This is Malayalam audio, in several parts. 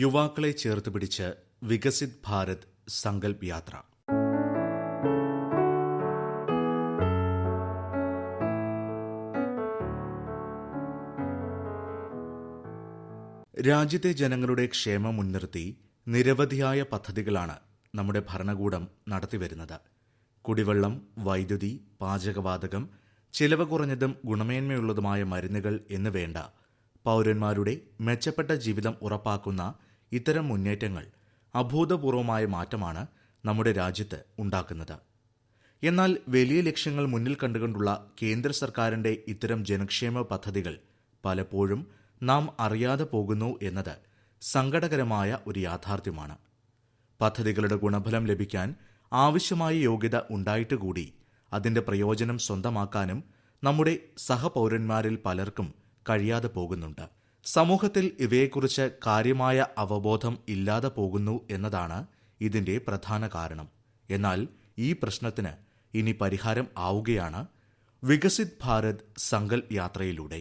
യുവാക്കളെ ചേർത്ത് പിടിച്ച് വികസിത് ഭാരത് സങ്കൽപ് യാത്ര. രാജ്യത്തെ ജനങ്ങളുടെ ക്ഷേമം മുൻനിർത്തി നിരവധിയായ പദ്ധതികളാണ് നമ്മുടെ ഭരണകൂടം നടത്തിവരുന്നത്. കുടിവെള്ളം വൈദ്യുതി പാചകവാതകം ചിലവ് കുറഞ്ഞതും ഗുണമേന്മയുള്ളതുമായ മരുന്നുകൾ എന്നുവേണ്ട പൗരന്മാരുടെ മെച്ചപ്പെട്ട ജീവിതം ഉറപ്പാക്കുന്ന ഇത്തരം മുന്നേറ്റങ്ങൾ അഭൂതപൂർവമായ മാറ്റമാണ് നമ്മുടെ രാജ്യത്ത് ഉണ്ടാക്കുന്നത്. എന്നാൽ വലിയ ലക്ഷ്യങ്ങൾ മുന്നിൽ കണ്ടുകൊണ്ടുള്ള കേന്ദ്ര സർക്കാരിന്റെ ഇത്തരം ജനക്ഷേമ പദ്ധതികൾ പലപ്പോഴും നാം അറിയാതെ പോകുന്നു എന്നത് സങ്കടകരമായ ഒരു യാഥാർത്ഥ്യമാണ്. പദ്ധതികളുടെ ഗുണഫലം ലഭിക്കാൻ ആവശ്യമായ യോഗ്യത ഉണ്ടായിട്ടുകൂടി അതിന്റെ പ്രയോജനം സ്വന്തമാക്കാനും നമ്മുടെ സഹപൗരന്മാരിൽ പലർക്കും കഴിയാതെ പോകുന്നുണ്ട്. സമൂഹത്തിൽ ഇവയെക്കുറിച്ച് കാര്യമായ അവബോധം ഇല്ലാതെ പോകുന്നു എന്നതാണ് ഇതിന്റെ പ്രധാന കാരണം. എന്നാൽ ഈ പ്രശ്നത്തിന് ഇനി പരിഹാരം ആവുകയാണ് വികസിത് ഭാരത് സങ്കൽപ് യാത്രയിലൂടെ.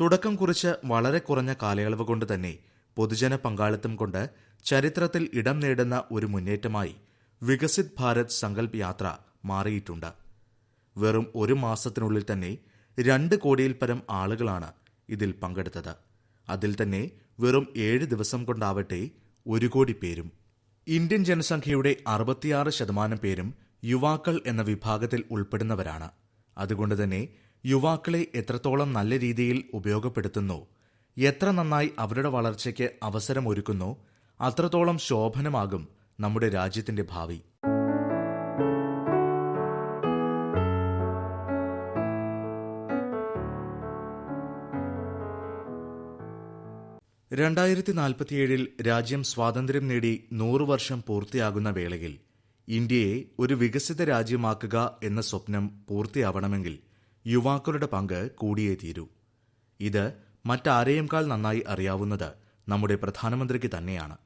തുടക്കം കുറിച്ച് വളരെ കുറഞ്ഞ കാലയളവ് കൊണ്ട് തന്നെ പൊതുജന പങ്കാളിത്തം കൊണ്ട് ചരിത്രത്തിൽ ഇടം നേടുന്ന ഒരു മുന്നേറ്റമായി വികസിത് ഭാരത് സങ്കല്പ് യാത്ര മാറിയിട്ടുണ്ട്. വെറും ഒരു മാസത്തിനുള്ളിൽ തന്നെ രണ്ട് കോടിയിൽ പരം ആളുകളാണ് ഇതിൽ പങ്കെടുത്തത്. അതിൽ തന്നെ വെറും ഏഴ് ദിവസം കൊണ്ടാവട്ടെ ഒരു കോടി പേരും. ഇന്ത്യൻ ജനസംഖ്യയുടെ അറുപത്തിയാറ് ശതമാനം പേരും യുവാക്കൾ എന്ന വിഭാഗത്തിൽ ഉൾപ്പെടുന്നവരാണ്. അതുകൊണ്ട് തന്നെ യുവാക്കളെ എത്രത്തോളം നല്ല രീതിയിൽ ഉപയോഗപ്പെടുത്തുന്നു എത്ര നന്നായി അവരുടെ വളർച്ചയ്ക്ക് അവസരമൊരുക്കുന്നു അത്രത്തോളം ശോഭനമാകും നമ്മുടെ രാജ്യത്തിന്റെ ഭാവി. രണ്ടായിരത്തി നാൽപ്പത്തിയേഴിൽ രാജ്യം സ്വാതന്ത്ര്യം നേടി നൂറു വർഷം പൂർത്തിയാകുന്ന വേളയിൽ ഇന്ത്യയെ ഒരു വികസിത രാജ്യമാക്കുക എന്ന സ്വപ്നം പൂർത്തിയാവണമെങ്കിൽ യുവാക്കളുടെ പങ്ക് കൂടിയേ തീരൂ. ഇത് മറ്റാരെയുംകാൾ നന്നായി അറിയാവുന്നത് നമ്മുടെ പ്രധാനമന്ത്രിക്ക് തന്നെയാണ്.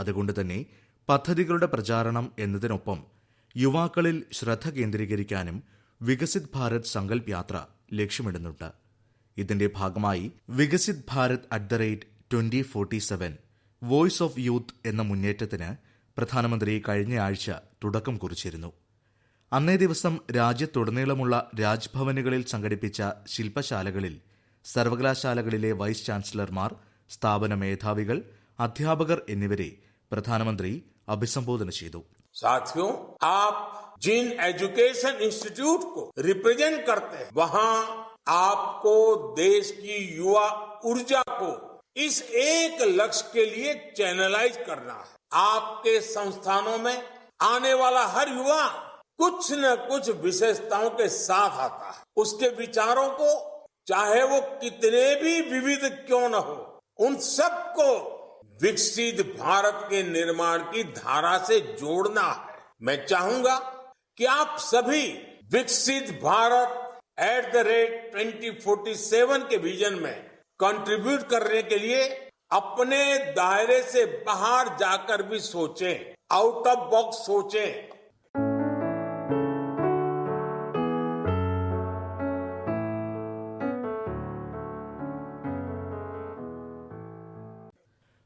അതുകൊണ്ട് തന്നെ പദ്ധതികളുടെ പ്രചാരണം എന്നതിനൊപ്പം യുവാക്കളിൽ ശ്രദ്ധ കേന്ദ്രീകരിക്കാനും വികസിത് ഭാരത് സങ്കൽപ് യാത്ര ലക്ഷ്യമിടുന്നുണ്ട്. ഇതിന്റെ ഭാഗമായി Viksit Bharat at the rate twenty forty seven voice of youth എന്ന മുന്നേറ്റത്തിന് പ്രധാനമന്ത്രി കഴിഞ്ഞയാഴ്ച തുടക്കം കുറിച്ചിരുന്നു. അന്നേ ദിവസം രാജ്യത്തുടനീളമുള്ള രാജ്ഭവനുകളിൽ സംഘടിപ്പിച്ച ശില്പശാലകളിൽ സർവകലാശാലകളിലെ വൈസ് ചാൻസലർമാർ സ്ഥാപന മേധാവികൾ അധ്യാപകർ എന്നിവരെ പ്രധാനമന്ത്രി അഭിസംബോധന ചെയ്തു साथियों आप जिन एजुकेशन इंस्टीट्यूट को रिप्रेजेंट करते हैं वहां आपको देश की युवा ऊर्जा को इस एक लक्ष्य के लिए चैनलाइज करना है आपके संस्थानों में आने वाला हर युवा कुछ न कुछ विशेषताओं के साथ आता है उसके विचारों को चाहे वो कितने भी विविध क्यों न हो उन सबको विकसित भारत के निर्माण की धारा से जोड़ना है। मैं चाहूँगा कि आप सभी Viksit Bharat at the rate twenty forty seven के विजन में कंट्रीब्यूट करने के लिए अपने दायरे से बाहर जाकर भी सोचें आउट ऑफ़ बॉक्स सोचें।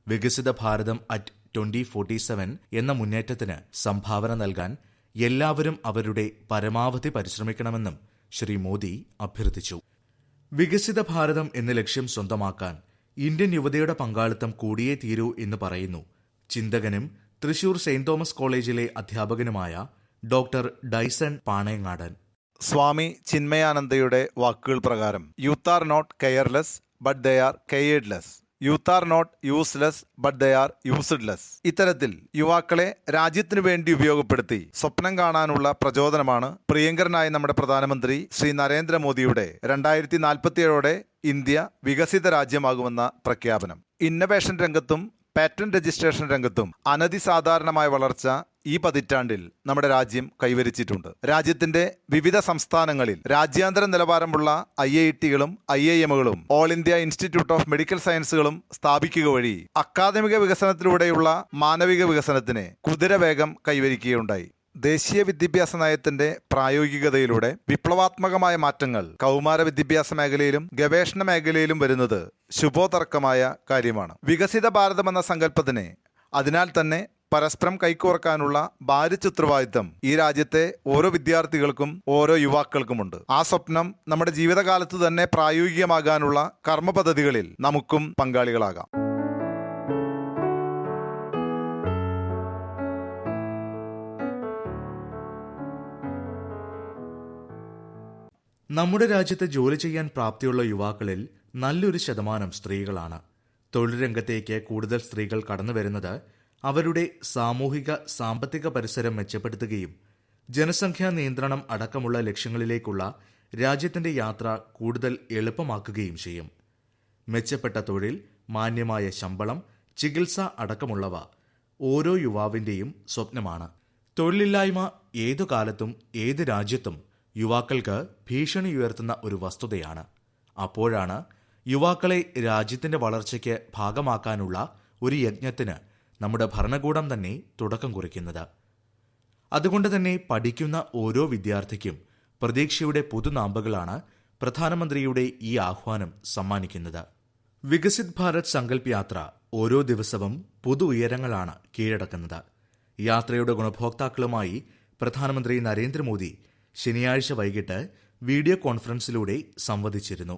Viksita Bharatam at twenty forty seven എന്ന മുന്നേറ്റത്തിന് സംഭാവന നൽകാൻ എല്ലാവരും അവരുടെ പരമാവധി പരിശ്രമിക്കണമെന്നും ശ്രീ മോദി അഭ്യർത്ഥിച്ചു. വികസിത ഭാരതം എന്ന ലക്ഷ്യം സ്വന്തമാക്കാൻ ഇന്ത്യൻ യുവതയുടെ പങ്കാളിത്തം കൂടിയേ തീരൂ എന്ന് പറയുന്നു ചിന്തകനും തൃശൂർ സെയിന്റ് തോമസ് കോളേജിലെ അധ്യാപകനുമായ ഡോക്ടർ ഡൈസൺ പാണയങ്ങാടൻ. സ്വാമി ചിന്മയാനന്ദയുടെ വാക്കുകൾ പ്രകാരം youth are not careless but they are careless youth are not useless but they are useless ഇത്തരത്തിൽ യുവാക്കളെ രാജ്യത്തിനു വേണ്ടി ഉപയോഗപ്പെടുത്തി സ്വപ്നം കാണാനുള്ള പ്രചോദനമാണ് പ്രിയങ്കരനായ നമ്മുടെ പ്രധാനമന്ത്രി ശ്രീ നരേന്ദ്രമോദിയുടെ രണ്ടായിരത്തി നാൽപ്പത്തിയേഴോടെ ഇന്ത്യ വികസിത രാജ്യമാകുമെന്ന പ്രഖ്യാപനം. ഇന്നവേഷൻ രംഗത്തും പാറ്റന്റ് രജിസ്ട്രേഷൻ രംഗത്തും അനധിസാധാരണമായ വളർച്ച ഈ പതിറ്റാണ്ടിൽ നമ്മുടെ രാജ്യം കൈവരിച്ചിട്ടുണ്ട്. രാജ്യത്തിന്റെ വിവിധ സംസ്ഥാനങ്ങളിൽ രാജ്യാന്തര നിലവാരമുള്ള ഐ ഐ ടികളും I I എമ്മുകളും all India institute of medical സയൻസുകളും സ്ഥാപിക്കുക വഴി അക്കാദമിക വികസനത്തിലൂടെയുള്ള മാനവിക വികസനത്തിന് കുതിരവേഗം കൈവരിക്കുകയുണ്ടായി. ദേശീയ വിദ്യാഭ്യാസ നയത്തിന്റെ പ്രായോഗികതയിലൂടെ വിപ്ലവാത്മകമായ മാറ്റങ്ങൾ കൗമാര വിദ്യാഭ്യാസ മേഖലയിലും ഗവേഷണ മേഖലയിലും വരുന്നത് ശുഭോതർക്കമായ കാര്യമാണ്. വികസിത ഭാരതം എന്ന സങ്കല്പത്തിന് അതിനാൽ തന്നെ പരസ്പരം കൈകോർക്കാനുള്ള ഭാരിച്ചുത്തരവാദിത്തം ഈ രാജ്യത്തെ ഓരോ വിദ്യാർത്ഥികൾക്കും ഓരോ യുവാക്കൾക്കുമുണ്ട്. ആ സ്വപ്നം നമ്മുടെ ജീവിതകാലത്ത് തന്നെ പ്രായോഗികമാകാനുള്ള കർമ്മ നമുക്കും പങ്കാളികളാകാം. നമ്മുടെ രാജ്യത്ത് ജോലി ചെയ്യാൻ പ്രാപ്തിയുള്ള യുവാക്കളിൽ നല്ലൊരു ശതമാനം സ്ത്രീകളാണ്. തൊഴിൽ രംഗത്തേക്ക് കൂടുതൽ സ്ത്രീകൾ കടന്നു വരുന്നത് അവരുടെ സാമൂഹിക സാമ്പത്തിക പരിസരം മെച്ചപ്പെടുത്തുകയും ജനസംഖ്യാ നിയന്ത്രണം അടക്കമുള്ള ലക്ഷ്യങ്ങളിലേക്കുള്ള രാജ്യത്തിന്റെ യാത്ര കൂടുതൽ എളുപ്പമാക്കുകയും ചെയ്യും. മെച്ചപ്പെട്ട തൊഴിൽ മാന്യമായ ശമ്പളം ചികിത്സ അടക്കമുള്ളവ ഓരോ യുവാവിന്റെയും സ്വപ്നമാണ്. തൊഴിലില്ലായ്മ ഏതു കാലത്തും ഏത് രാജ്യത്തും യുവാക്കൾക്ക് ഭീഷണി ഉയർത്തുന്ന ഒരു വസ്തുതയാണ്. അപ്പോഴാണ് യുവാക്കളെ രാജ്യത്തിന്റെ വളർച്ചയ്ക്ക് ഭാഗമാക്കാനുള്ള ഒരു യജ്ഞത്തിന് നമ്മുടെ ഭരണകൂടം തന്നെ തുടക്കം കുറിക്കുന്നത്. അതുകൊണ്ട് തന്നെ പഠിക്കുന്ന ഓരോ വിദ്യാർത്ഥിക്കും പ്രതീക്ഷയുടെ പുതുനാമ്പുകളാണ് പ്രധാനമന്ത്രിയുടെ ഈ ആഹ്വാനം സമ്മാനിക്കുന്നത്. വികസിത് ഭാരത് സങ്കല്പ് യാത്ര ഓരോ ദിവസവും പുതു ഉയരങ്ങളാണ് കീഴടക്കുന്നത്. യാത്രയുടെ ഗുണഭോക്താക്കളുമായി പ്രധാനമന്ത്രി നരേന്ദ്രമോദി ശനിയാഴ്ച വൈകിട്ട് വീഡിയോ കോൺഫറൻസിലൂടെ സംവദിച്ചിരുന്നു.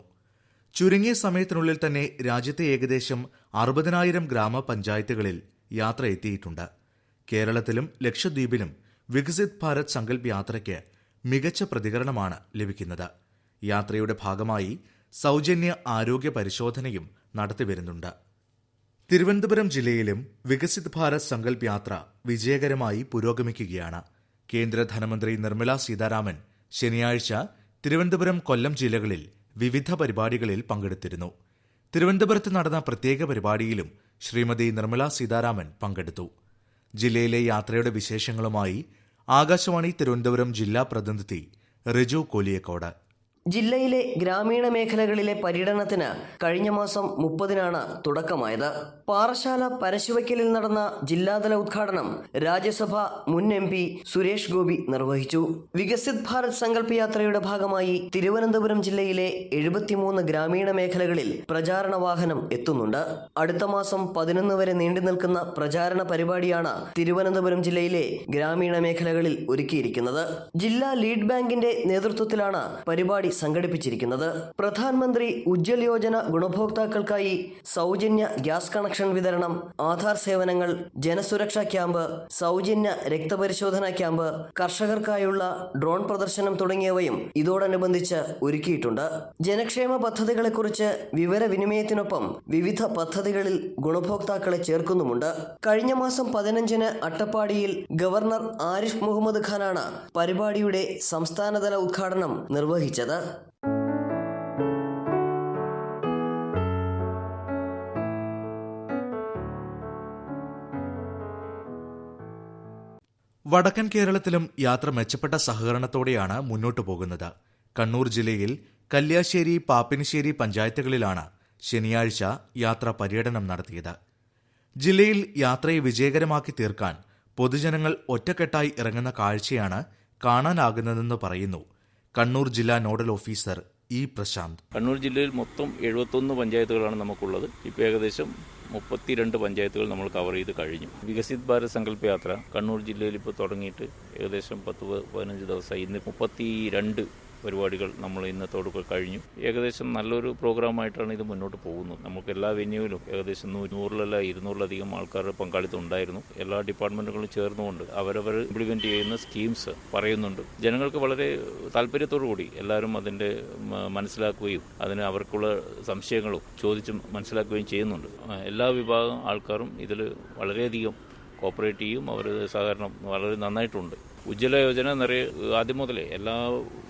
ചുരുങ്ങിയ സമയത്തിനുള്ളിൽ തന്നെ രാജ്യത്തെ ഏകദേശം അറുപതിനായിരം ഗ്രാമപഞ്ചായത്തുകളിൽ യാത്ര എത്തിയിട്ടുണ്ട്. കേരളത്തിലും ലക്ഷദ്വീപിലും വികസിത് ഭാരത് സങ്കല്പ് യാത്രയ്ക്ക് മികച്ച പ്രതികരണമാണ് ലഭിക്കുന്നത്. യാത്രയുടെ ഭാഗമായി സൗജന്യ ആരോഗ്യ പരിശോധനയും നടത്തിവരുന്നുണ്ട് തിരുവനന്തപുരം ജില്ലയിലും വികസിത് ഭാരത് സങ്കല്പ് യാത്ര വിജയകരമായി പുരോഗമിക്കുകയാണ്. കേന്ദ്ര ധനമന്ത്രി നിർമ്മല സീതാരാമൻ ശനിയാഴ്ച തിരുവനന്തപുരം കൊല്ലം ജില്ലകളിൽ വിവിധ പരിപാടികളിൽ പങ്കെടുത്തിരുന്നു. തിരുവനന്തപുരത്ത് നടന്ന പ്രത്യേക പരിപാടിയിലും ശ്രീമതി നിർമ്മല സീതാരാമൻ പങ്കെടുത്തു. ജില്ലയിലെ യാത്രയുടെ വിശേഷങ്ങളുമായി ആകാശവാണി തിരുവനന്തപുരം ജില്ലാ പ്രതിനിധി റിജു കോലിയക്കോട്. ജില്ലയിലെ ഗ്രാമീണ മേഖലകളിലെ പര്യടനത്തിന് കഴിഞ്ഞ മാസം മുപ്പതിനാണ് തുടക്കമായത്. പാറശാല പരശുവയ്ക്കലിൽ നടന്ന ജില്ലാതല ഉദ്ഘാടനം രാജ്യസഭ മുൻ എം പി സുരേഷ് ഗോപി നിർവഹിച്ചു. വികസിത് ഭാരത് സങ്കല്പ യാത്രയുടെ ഭാഗമായി തിരുവനന്തപുരം ജില്ലയിലെ എഴുപത്തിമൂന്ന് ഗ്രാമീണ മേഖലകളിൽ പ്രചാരണ വാഹനം എത്തുന്നുണ്ട്. അടുത്ത മാസം പതിനൊന്ന് വരെ നീണ്ടു നിൽക്കുന്ന പ്രചാരണ പരിപാടിയാണ് തിരുവനന്തപുരം ജില്ലയിലെ ഗ്രാമീണ മേഖലകളിൽ ഒരുക്കിയിരിക്കുന്നത്. ജില്ലാ ലീഡ് ബാങ്കിന്റെ നേതൃത്വത്തിലാണ് പരിപാടി സംഘടിപ്പിച്ചിരിക്കുന്നത് പ്രധാനമന്ത്രി ഉജ്ജ്വൽ യോജന ഗുണഭോക്താക്കൾക്കായി സൗജന്യ ഗ്യാസ് കണക്ഷൻ വിതരണം ആധാർ സേവനങ്ങൾ ജനസുരക്ഷാ ക്യാമ്പ് സൗജന്യ രക്തപരിശോധനാ ക്യാമ്പ് കർഷകർക്കായുള്ള ഡ്രോൺ പ്രദർശനം തുടങ്ങിയവയും ഇതോടനുബന്ധിച്ച് ഒരുക്കിയിട്ടുണ്ട്. ജനക്ഷേമ പദ്ധതികളെക്കുറിച്ച് വിവരവിനിമയത്തിനൊപ്പം വിവിധ പദ്ധതികളിൽ ഗുണഭോക്താക്കളെ ചേർക്കുന്നുമുണ്ട്. കഴിഞ്ഞ മാസം പതിനഞ്ചിന് അട്ടപ്പാടിയിൽ ഗവർണർ ആരിഫ് മുഹമ്മദ് ഖാനാണ് പരിപാടിയുടെ സംസ്ഥാനതല ഉദ്ഘാടനം നിർവഹിച്ചത്. വടക്കൻ കേരളത്തിലും യാത്ര മെച്ചപ്പെട്ട സഹകരണത്തോടെയാണ് മുന്നോട്ടു പോകുന്നത്. കണ്ണൂർ ജില്ലയിൽ കല്യാശ്ശേരി പാപ്പിനിശ്ശേരി പഞ്ചായത്തുകളിലാണ് ശനിയാഴ്ച യാത്ര പര്യടനം നടത്തിയത്. ജില്ലയിൽ യാത്രയെ വിജയകരമാക്കി തീർക്കാൻ പൊതുജനങ്ങൾ ഒറ്റക്കെട്ടായി ഇറങ്ങുന്ന കാഴ്ചയാണ് കാണാനാകുന്നതെന്ന് പറയുന്നു കണ്ണൂർ ജില്ലാ nodal officer E Prashanth. Kannur ജില്ലയിൽ മൊത്തം എഴുപത്തൊന്ന് പഞ്ചായത്തുകളാണ് നമുക്കുള്ളത്. ഇപ്പോൾ ഏകദേശം മുപ്പത്തിരണ്ട് പഞ്ചായത്തുകൾ നമ്മൾ കവർ ചെയ്ത് കഴിഞ്ഞു. വികസിത് ഭാരത് സങ്കല്പ യാത്ര കണ്ണൂർ ജില്ലയിൽ ഇപ്പോൾ തുടങ്ങിയിട്ട് ഏകദേശം പത്ത് പതിനഞ്ച് ദിവസമായി. ഇന്ന് മുപ്പത്തി പരിപാടികൾ നമ്മൾ ഇന്നത്തോടൊക്കെ കഴിഞ്ഞു. ഏകദേശം നല്ലൊരു പ്രോഗ്രാമായിട്ടാണ് ഇത് മുന്നോട്ട് പോകുന്നത്. നമുക്ക് എല്ലാ വെന്യൂവിലും ഏകദേശം നൂറിലല്ല ഇരുന്നൂറിലധികം ആൾക്കാരുടെ പങ്കാളിത്തം ഉണ്ടായിരുന്നു. എല്ലാ ഡിപ്പാർട്ട്മെന്റുകളും ചേർന്നുകൊണ്ട് അവരവർ ഇംപ്ലിമെന്റ് ചെയ്യുന്ന സ്കീംസ് പറയുന്നുണ്ട്. ജനങ്ങൾക്ക് വളരെ കൂടി എല്ലാവരും അതിന്റെ മനസ്സിലാക്കുകയും അതിന് അവർക്കുള്ള സംശയങ്ങളും ചോദിച്ചും മനസ്സിലാക്കുകയും ചെയ്യുന്നുണ്ട്. എല്ലാ വിഭാഗം ആൾക്കാരും ഇതിൽ വളരെയധികം കോപ്പറേറ്റ് ചെയ്യും. അവർ സഹകരണം വളരെ നന്നായിട്ടുണ്ട്. ഉജ്ജ്വല യോജന നിറയെ ആദ്യം മുതലേ എല്ലാ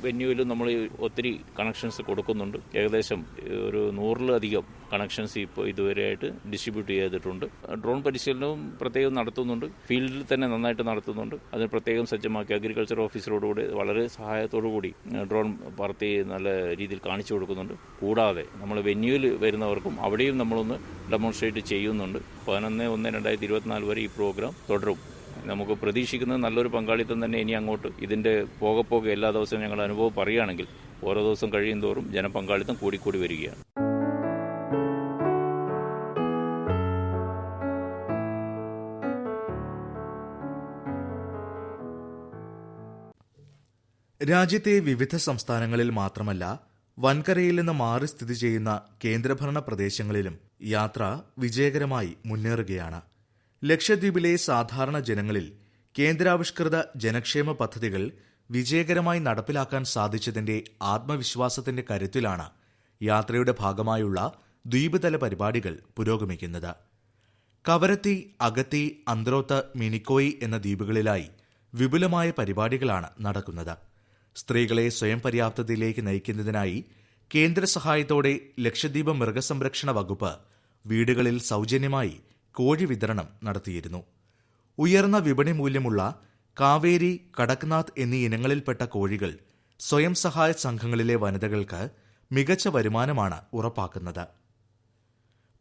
വെന്യൂവിലും നമ്മൾ ഒത്തിരി കണക്ഷൻസ് കൊടുക്കുന്നുണ്ട്. ഏകദേശം ഒരു നൂറിലധികം കണക്ഷൻസ് ഇപ്പോൾ ഇതുവരെയായിട്ട് ഡിസ്ട്രിബ്യൂട്ട് ചെയ്തിട്ടുണ്ട്. ഡ്രോൺ പരിശീലനവും പ്രത്യേകം നടത്തുന്നുണ്ട്. ഫീൽഡിൽ തന്നെ നന്നായിട്ട് നടത്തുന്നുണ്ട്. അതിന് പ്രത്യേകം സജ്ജമാക്കി അഗ്രികൾച്ചർ ഓഫീസറോടുകൂടി വളരെ സഹായത്തോടു കൂടി ഡ്രോൺ പറത്തി നല്ല രീതിയിൽ കാണിച്ചു കൊടുക്കുന്നുണ്ട്. കൂടാതെ നമ്മൾ വെന്യൂവിൽ വരുന്നവർക്കും അവിടെയും നമ്മളൊന്ന് ഡെമോൺസ്ട്രേറ്റ് ചെയ്യുന്നുണ്ട്. പതിനൊന്ന് ഒന്ന് രണ്ടായിരത്തി ഇരുപത്തിനാല് വരെ ഈ പ്രോഗ്രാം തുടരും. നമുക്ക് പ്രതീക്ഷിക്കുന്നത് നല്ലൊരു പങ്കാളിത്തം തന്നെ ഇനി അങ്ങോട്ട് ഇതിന്റെ പോകെ പോകെ എല്ലാ ദിവസവും ഞങ്ങൾ അനുഭവം പറയുകയാണെങ്കിൽ ഓരോ ദിവസം കഴിയും തോറും ജനപങ്കാളിത്തം കൂടിക്കൂടി വരികയാണ്. രാജ്യത്തെ വിവിധ സംസ്ഥാനങ്ങളിൽ മാത്രമല്ല വൻകരയിൽ നിന്ന് മാറി സ്ഥിതി ചെയ്യുന്ന കേന്ദ്രഭരണ പ്രദേശങ്ങളിലും യാത്ര വിജയകരമായി മുന്നേറുകയാണ്. ലക്ഷദ്വീപിലെ സാധാരണ ജനങ്ങളിൽ കേന്ദ്രാവിഷ്കൃത ജനക്ഷേമ പദ്ധതികൾ വിജയകരമായി നടപ്പിലാക്കാൻ സാധിച്ചതിന്റെ ആത്മവിശ്വാസത്തിന്റെ കരുത്തിലാണ് യാത്രയുടെ ഭാഗമായുള്ള ദ്വീപ്തല പരിപാടികൾ പുരോഗമിക്കുന്നത്. കവരത്തി അഗത്തി അന്ത്രോത്ത് മിനിക്കോയി എന്ന ദ്വീപുകളിലായി വിപുലമായ പരിപാടികളാണ് നടക്കുന്നത്. സ്ത്രീകളെ സ്വയം പര്യാപ്തതയിലേക്ക് നയിക്കുന്നതിനായി കേന്ദ്ര സഹായത്തോടെ ലക്ഷദ്വീപ് മൃഗസംരക്ഷണ വകുപ്പ് വീടുകളിൽ സൗജന്യമായി കോഴി വിതരണം നടത്തിയിരുന്നു. ഉയർന്ന വിപണി മൂല്യമുള്ള കാവേരി കടക്നാഥ് എന്നീ ഇനങ്ങളിൽപ്പെട്ട കോഴികൾ സ്വയം സഹായ സംഘങ്ങളിലെ വനിതകൾക്ക് മികച്ച വരുമാനമാണ് ഉറപ്പാക്കുന്നത്.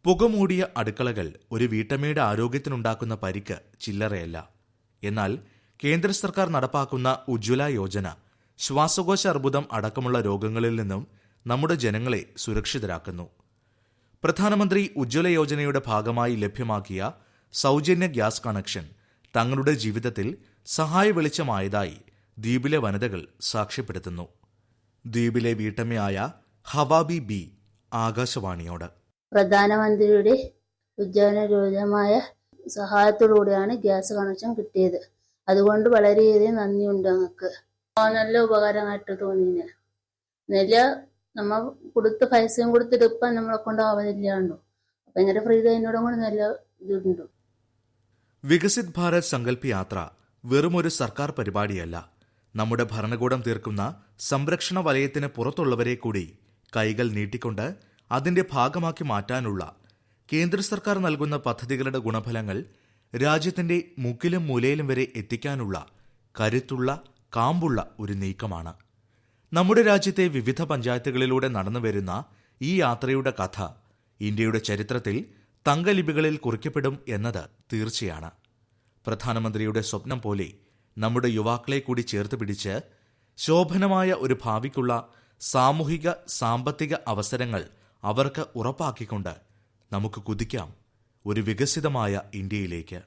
പുകമൂടിയ അടുക്കളകൾ ഒരു വീട്ടമ്മയുടെ ആരോഗ്യത്തിനുണ്ടാക്കുന്ന പരിക്ക് ചില്ലറയല്ല. എന്നാൽ കേന്ദ്ര സർക്കാർ നടപ്പാക്കുന്ന ഉജ്ജ്വല യോജന ശ്വാസകോശ അർബുദം അടക്കമുള്ള രോഗങ്ങളിൽ നിന്നും നമ്മുടെ ജനങ്ങളെ സുരക്ഷിതരാക്കുന്നു. പ്രധാനമന്ത്രി ഉജ്ജ്വല യോജനയുടെ ഭാഗമായി ലഭ്യമാക്കിയ സൗജന്യ ഗ്യാസ് കണക്ഷൻ തങ്ങളുടെ ജീവിതത്തിൽ സഹായ വെളിച്ചമായതായി ദ്വീപിലെ വനിതകൾ സാക്ഷ്യപ്പെടുത്തുന്നു. ദ്വീപിലെ വീട്ടമ്മയായ ഹവാബി ബി ആകാശവാണിയോട്. പ്രധാനമന്ത്രിയുടെ ഉജ്ജ്വല യോജനമായ സഹായത്തോടുകൂടിയാണ് ഗ്യാസ് കണക്ഷൻ കിട്ടിയത്. അതുകൊണ്ട് വളരെയധികം നന്ദിയുണ്ട് ഞങ്ങൾക്ക്. നല്ല ഉപകാരമായിട്ട് തോന്നിന് നെല്ല് നമ്മ കൊടുത്ത പൈസയും കൊടുത്തിട്ട് ഇപ്പം നമ്മളെ കൊണ്ട് ആവുന്നില്ലാണ്ടോ അപ്പൊ ഇങ്ങനെ ഫ്രീ എന്നോടും കൂടെ നല്ല ഇതുണ്ട്. വികസിത് ഭാരത് സങ്കല്പ് യാത്ര വെറുമൊരു സർക്കാർ പരിപാടിയല്ല. നമ്മുടെ ഭരണകൂടം തീർക്കുന്ന സംരക്ഷണ വലയത്തിന് പുറത്തുള്ളവരെ കൂടി കൈകൾ നീട്ടിക്കൊണ്ട് അതിന്റെ ഭാഗമാക്കി മാറ്റാനുള്ള കേന്ദ്ര സർക്കാർ നൽകുന്ന പദ്ധതികളുടെ ഗുണഫലങ്ങൾ രാജ്യത്തിന്റെ മുക്കിലും മൂലയിലും വരെ എത്തിക്കാനുള്ള കരുത്തുള്ള കാമ്പുള്ള ഒരു നീക്കമാണ്. നമ്മുടെ രാജ്യത്തെ വിവിധ പഞ്ചായത്തുകളിലൂടെ നടന്നുവരുന്ന ഈ യാത്രയുടെ കഥ ഇന്ത്യയുടെ ചരിത്രത്തിൽ തങ്കലിപികളിൽ കുറിക്കപ്പെടും എന്നത് തീർച്ചയാണ്. പ്രധാനമന്ത്രിയുടെ സ്വപ്നം പോലെ നമ്മുടെ യുവാക്കളെ കൂടി ചേർത്ത് പിടിച്ച് ശോഭനമായ ഒരു ഭാവിക്കുള്ള സാമൂഹിക സാമ്പത്തിക അവസരങ്ങൾ അവർക്ക് ഉറപ്പാക്കിക്കൊണ്ട് നമുക്ക് കുതിക്കാം ഒരു വികസിതമായ ഇന്ത്യയിലേക്ക്.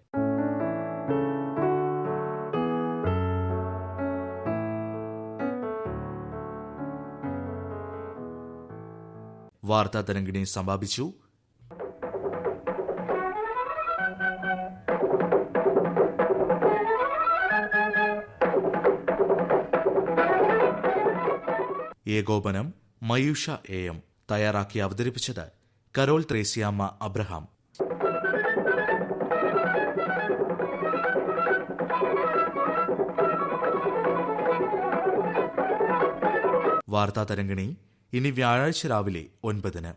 വാർത്താ തരംഗിണി സമാപിച്ചു. ഏകോപനം മയൂഷ എ എം തയ്യാറാക്കി അവതരിപ്പിച്ചത് കരോൾ ത്രേസ്യാമ്മ അബ്രഹാം. വാർത്താ തരംഗിണി ഇനി വ്യാഴാഴ്ച രാവിലെ ഒൻപതിന്